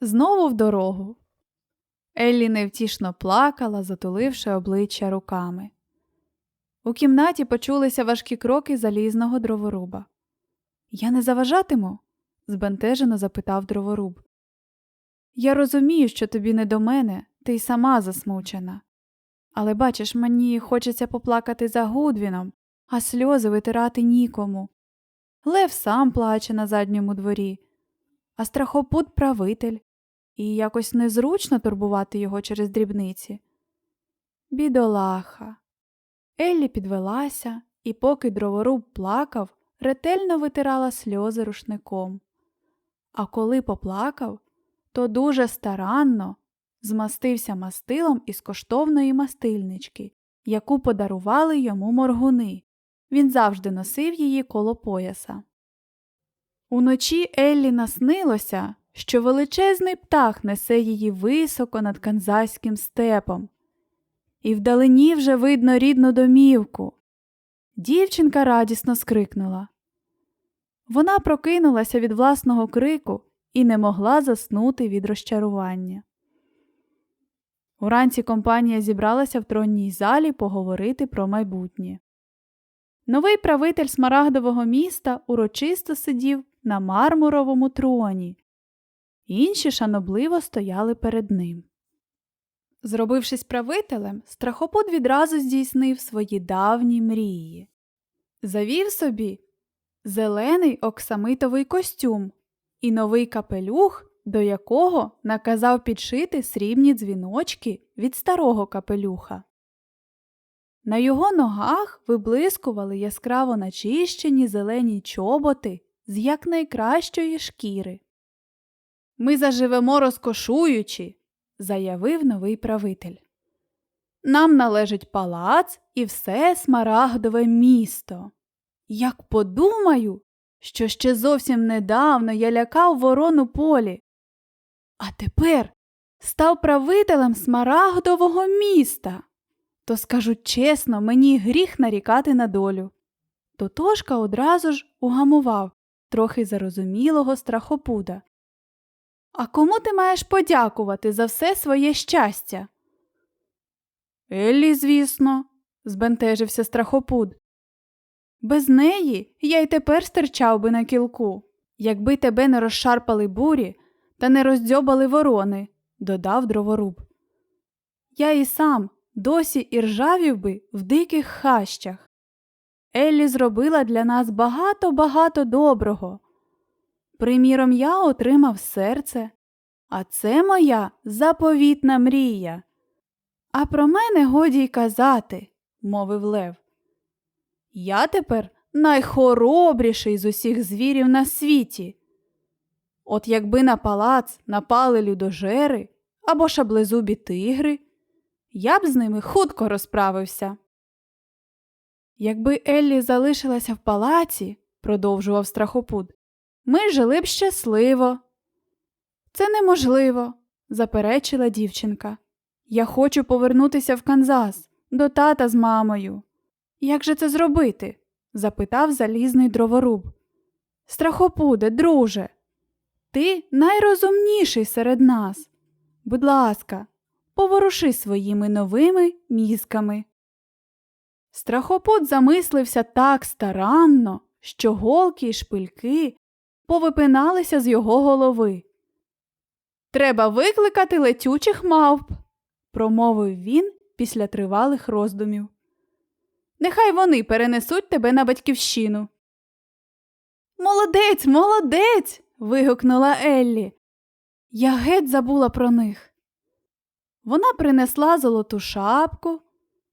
знову в дорогу. Еллі невтішно плакала, затуливши обличчя руками. У кімнаті почулися важкі кроки залізного дроворуба. Я не заважатиму? збентежено запитав дроворуб. Я розумію, що тобі не до мене, ти й сама засмучена. Але бачиш, мені хочеться поплакати за Гудвіном, а сльози витирати нікому. Лев сам плаче на задньому дворі, а страхопут правитель, і якось незручно турбувати його через дрібниці. Бідолаха. Еллі підвелася і, поки дроворуб плакав, ретельно витирала сльози рушником. А коли поплакав, то дуже старанно змастився мастилом із коштовної мастильнички, яку подарували йому моргуни. Він завжди носив її коло пояса. Уночі Еллі наснилося, що величезний птах несе її високо над канзаським степом. І вдалині вже видно рідну домівку. Дівчинка радісно скрикнула. Вона прокинулася від власного крику і не могла заснути від розчарування. Уранці компанія зібралася в тронній залі поговорити про майбутнє. Новий правитель смарагдового міста урочисто сидів на мармуровому троні, інші шанобливо стояли перед ним. Зробившись правителем, страхопут відразу здійснив свої давні мрії. Завів собі зелений оксамитовий костюм і новий капелюх, до якого наказав підшити срібні дзвіночки від старого капелюха. На його ногах виблискували яскраво начищені зелені чоботи з якнайкращої шкіри. Ми заживемо розкошуючи, заявив новий правитель. Нам належить палац і все смарагдове місто. Як подумаю, що ще зовсім недавно я лякав ворону полі, а тепер став правителем смарагдового міста, то скажу чесно, мені гріх нарікати на долю. Тотошка одразу ж угамував трохи зарозумілого страхопуда. А кому ти маєш подякувати за все своє щастя? Еллі, звісно, збентежився страхопуд. Без неї я й тепер стирчав би на кілку, якби тебе не розшарпали бурі та не роздзьобали ворони, додав дроворуб. Я і сам досі іржавів би в диких хащах. Еллі зробила для нас багато-багато доброго. Приміром, я отримав серце, а це моя заповітна мрія. А про мене годі й казати, мовив Лев. Я тепер найхоробріший з усіх звірів на світі. От якби на палац напали людожери або шаблезубі тигри, я б з ними хутко розправився. Якби Еллі залишилася в палаці, продовжував страхопуд, ми жили б щасливо. Це неможливо, заперечила дівчинка. Я хочу повернутися в Канзас до тата з мамою. Як же це зробити? запитав залізний дроворуб. Страхопуде, друже, ти найрозумніший серед нас. Будь ласка, поворуши своїми новими мізками. Страхопут замислився так старанно, що голки й шпильки повипиналися з його голови. Треба викликати летючих мавп, промовив він після тривалих роздумів. Нехай вони перенесуть тебе на батьківщину. Молодець, молодець. вигукнула Еллі. Я геть забула про них. Вона принесла золоту шапку,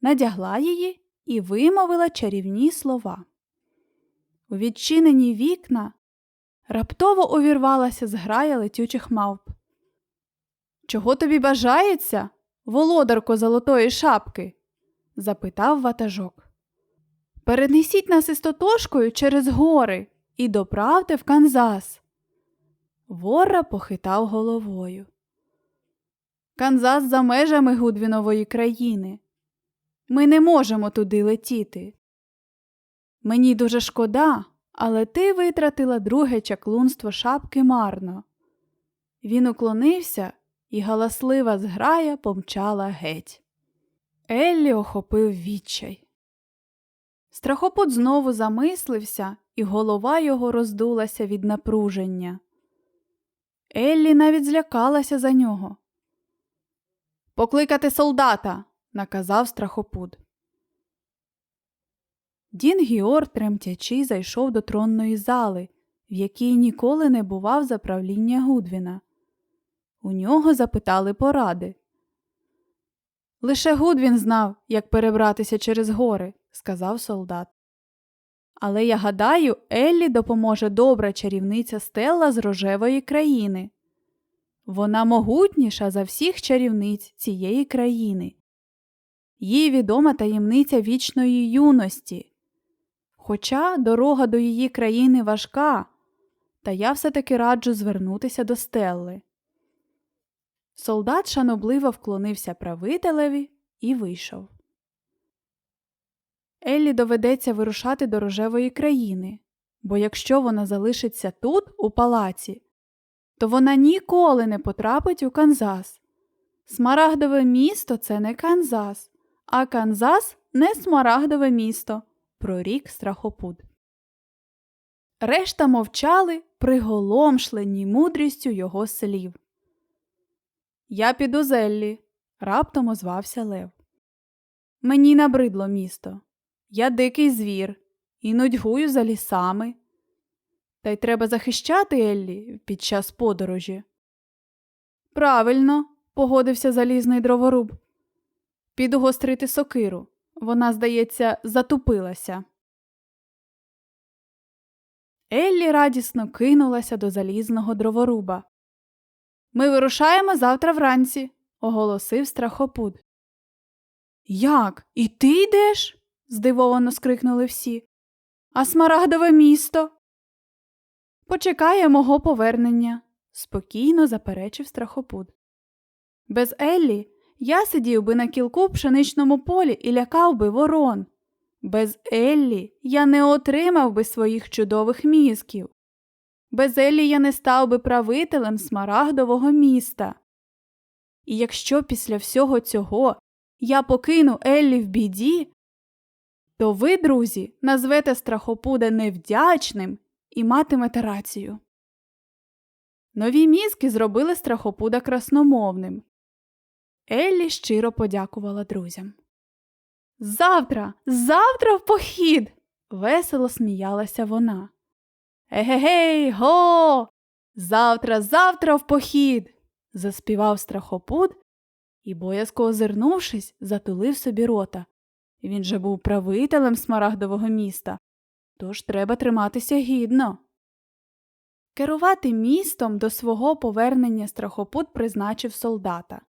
надягла її і вимовила чарівні слова. У відчинені вікна раптово увірвалася зграя летючих мавп. Чого тобі бажається, володарко золотої шапки? запитав ватажок. Перенесіть нас істотошкою через гори і доправте в Канзас. Ворра похитав головою. Канзас за межами Гудвінової країни. Ми не можемо туди летіти. Мені дуже шкода, але ти витратила друге чаклунство шапки марно. Він уклонився, і галаслива зграя помчала геть. Еллі охопив відчай. Страхопут знову замислився, і голова його роздулася від напруження. Еллі навіть злякалася за нього. Покликати солдата, наказав страхопут. Дін Гіор, тремтячи, зайшов до тронної зали, в якій ніколи не бував за правління Гудвіна. У нього запитали поради. Лише Гудвін знав, як перебратися через гори, сказав солдат. Але я гадаю, Еллі допоможе добра чарівниця Стелла з рожевої країни. Вона могутніша за всіх чарівниць цієї країни. Їй відома таємниця вічної юності. Хоча дорога до її країни важка, та я все таки раджу звернутися до Стелли. Солдат шанобливо вклонився правителеві і вийшов. Еллі доведеться вирушати до рожевої країни, бо якщо вона залишиться тут, у палаці, то вона ніколи не потрапить у Канзас. Смарагдове місто це не Канзас, а Канзас не смарагдове місто, прорік страхопут. Решта мовчали, приголомшлені мудрістю його слів. Я піду Зеллі, раптом озвався Лев. Мені набридло місто. Я дикий звір і нудьгую за лісами. Та й треба захищати Еллі під час подорожі. Правильно, погодився залізний дроворуб. Піду гострити сокиру. Вона, здається, затупилася. Еллі радісно кинулася до залізного дроворуба. Ми вирушаємо завтра вранці, оголосив страхопут. Як? І ти йдеш? здивовано скрикнули всі. А смарагдове місто. Почекає мого повернення, спокійно заперечив страхопут. Без Еллі я сидів би на кілку пшеничному полі і лякав би ворон. Без Еллі я не отримав би своїх чудових мізків. Без Еллі я не став би правителем смарагдового міста. І якщо після всього цього я покину Еллі в біді, то ви, друзі, назвете страхопуда невдячним і матимете рацію. Нові мізки зробили страхопуда красномовним. Еллі щиро подякувала друзям. Завтра, завтра в похід. весело сміялася вона. Егегей, го! Завтра, завтра в похід. заспівав страхопуд і, боязко озирнувшись, затулив собі рота. Він же був правителем смарагдового міста, тож треба триматися гідно. Керувати містом до свого повернення страхопут призначив солдата.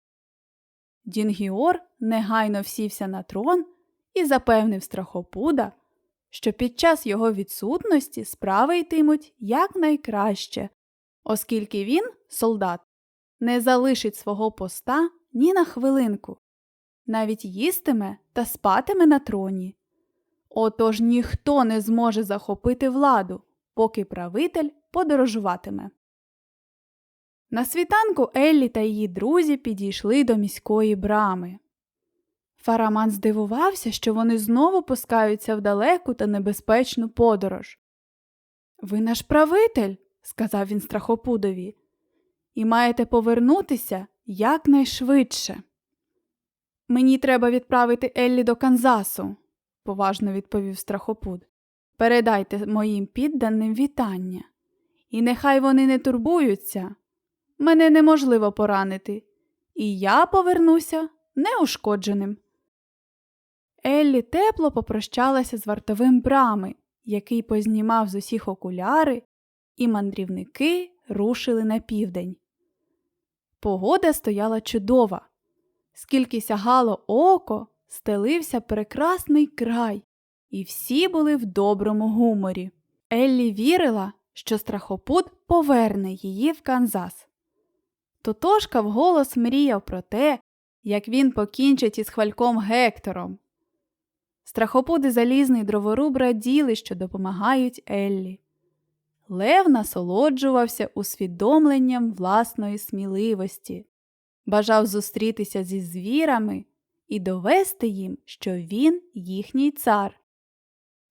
Дінгіор негайно всівся на трон і запевнив страхопуда, що під час його відсутності справи йтимуть якнайкраще, оскільки він, солдат, не залишить свого поста ні на хвилинку, навіть їстиме та спатиме на троні. Отож ніхто не зможе захопити владу, поки правитель подорожуватиме. На світанку Еллі та її друзі підійшли до міської брами. Фараман здивувався, що вони знову пускаються в далеку та небезпечну подорож. Ви наш правитель, сказав він страхопудові, і маєте повернутися якнайшвидше. Мені треба відправити Еллі до Канзасу, поважно відповів страхопуд. Передайте моїм підданим вітання. І нехай вони не турбуються. Мене неможливо поранити, і я повернуся неушкодженим. Еллі тепло попрощалася з вартовим брами, який познімав з усіх окуляри, і мандрівники рушили на південь. Погода стояла чудова. Скільки сягало око, стелився прекрасний край, і всі були в доброму гуморі. Еллі вірила, що страхопут поверне її в Канзас. Тотошка вголос мріяв про те, як він покінчить із хвальком Гектором. Страхопуди залізний дроворуб раділи, що допомагають Еллі. Лев насолоджувався усвідомленням власної сміливості, бажав зустрітися зі звірами і довести їм, що він їхній цар.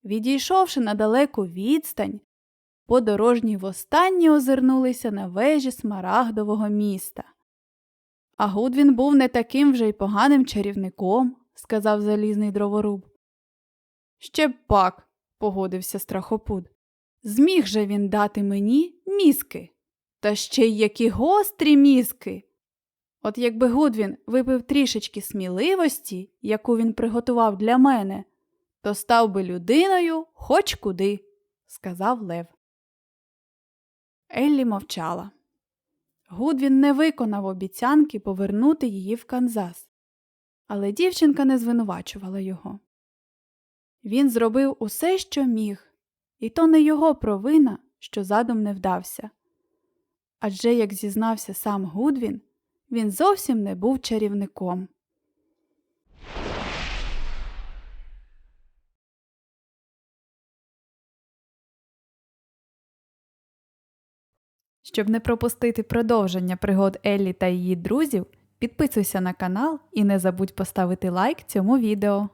Відійшовши на далеку відстань, подорожні востаннє озирнулися на вежі смарагдового міста. А Гудвін був не таким вже й поганим чарівником, сказав залізний дроворуб. Ще б пак, погодився страхопуд. Зміг же він дати мені мізки. Та ще й які гострі мізки. От якби Гудвін випив трішечки сміливості, яку він приготував для мене, то став би людиною хоч куди, сказав Лев. Еллі мовчала. Гудвін не виконав обіцянки повернути її в Канзас, але дівчинка не звинувачувала його. Він зробив усе, що міг, і то не його провина, що задум не вдався. Адже, як зізнався сам Гудвін, він зовсім не був чарівником. Щоб не пропустити продовження пригод Еллі та її друзів, підписуйся на канал і не забудь поставити лайк цьому відео.